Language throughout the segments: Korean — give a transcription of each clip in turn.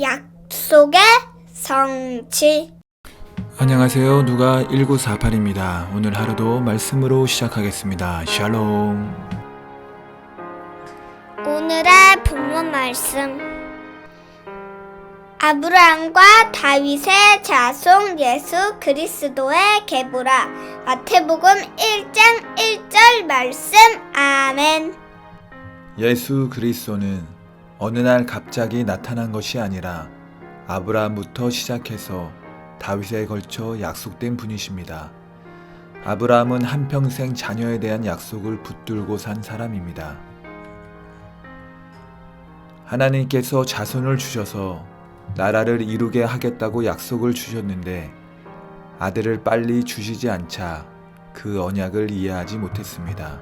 약속의 성취. 안녕하세요. 누가 1948입니다. 오늘 하루도 말씀으로 시작하겠습니다. 샬롬. 오늘의 본문 말씀. 아브라함과 다윗의 자손 예수 그리스도의 계보라. 마태복음 1장 1절 말씀. 아멘. 예수 그리스도는 어느 날 갑자기 나타난 것이 아니라 아브라함부터 시작해서 다윗에 걸쳐 약속된 분이십니다. 아브라함은 한평생 자녀에 대한 약속을 붙들고 산 사람입니다. 하나님께서 자손을 주셔서 나라를 이루게 하겠다고 약속을 주셨는데 아들을 빨리 주시지 않자 그 언약을 이해하지 못했습니다.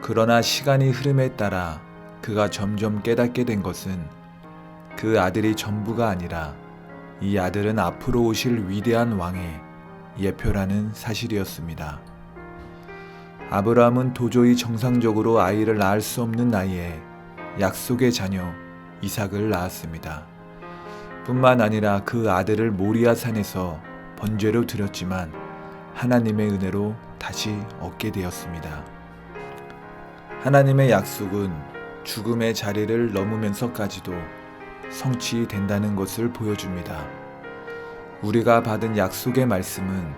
그러나 시간이 흐름에 따라 그가 점점 깨닫게 된 것은 그 아들이 전부가 아니라 이 아들은 앞으로 오실 위대한 왕의 예표라는 사실이었습니다. 아브라함은 도저히 정상적으로 아이를 낳을 수 없는 나이에 약속의 자녀 이삭을 낳았습니다. 뿐만 아니라 그 아들을 모리아 산에서 번제로 드렸지만 하나님의 은혜로 다시 얻게 되었습니다. 하나님의 약속은 죽음의 자리를 넘으면서까지도 성취된다는 것을 보여줍니다. 우리가 받은 약속의 말씀은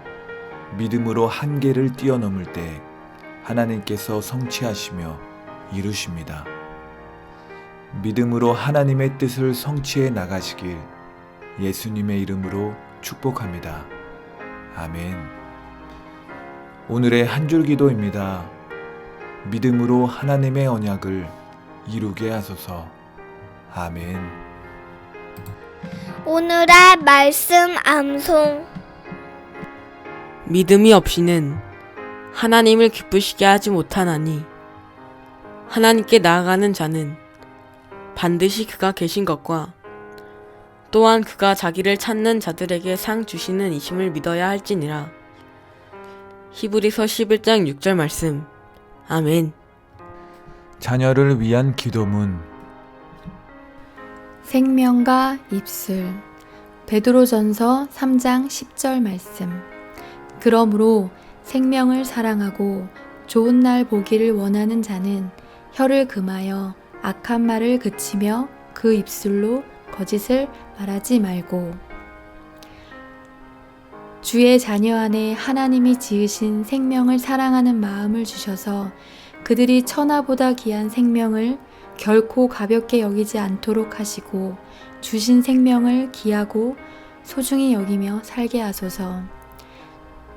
믿음으로 한계를 뛰어넘을 때 하나님께서 성취하시며 이루십니다. 믿음으로 하나님의 뜻을 성취해 나가시길 예수님의 이름으로 축복합니다. 아멘. 오늘의 한 줄 기도입니다. 믿음으로 하나님의 언약을 이루게 하소서. 아멘. 오늘의 말씀 암송. 믿음이 없이는 하나님을 기쁘시게 하지 못하나니 하나님께 나아가는 자는 반드시 그가 계신 것과 또한 그가 자기를 찾는 자들에게 상 주시는 이심을 믿어야 할지니라. 히브리서 11장 6절 말씀. 아멘. 자녀를 위한 기도문. 생명과 입술. 베드로전서 3장 10절 말씀. 그러므로 생명을 사랑하고 좋은 날 보기를 원하는 자는 혀를 금하여 악한 말을 그치며 그 입술로 거짓을 말하지 말고. 주의 자녀 안에 하나님이 지으신 생명을 사랑하는 마음을 주셔서 그들이 천하보다 귀한 생명을 결코 가볍게 여기지 않도록 하시고 주신 생명을 귀하고 소중히 여기며 살게 하소서.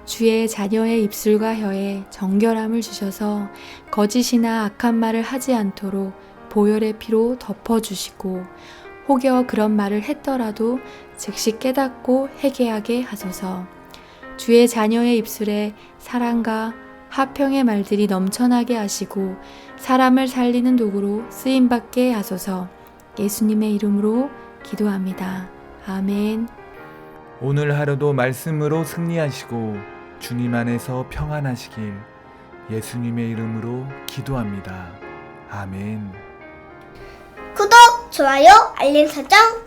주의 자녀의 입술과 혀에 정결함을 주셔서 거짓이나 악한 말을 하지 않도록 보혈의 피로 덮어주시고 혹여 그런 말을 했더라도 즉시 깨닫고 회개하게 하소서. 주의 자녀의 입술에 사랑과 화평의 말들이 넘쳐나게 하시고 사람을 살리는 도구로 쓰임 받게 하소서. 예수님의 이름으로 기도합니다. 아멘. 오늘 하루도 말씀으로 승리하시고 주님 안에서 평안하시길 예수님의 이름으로 기도합니다. 아멘. 구독, 좋아요, 알림 설정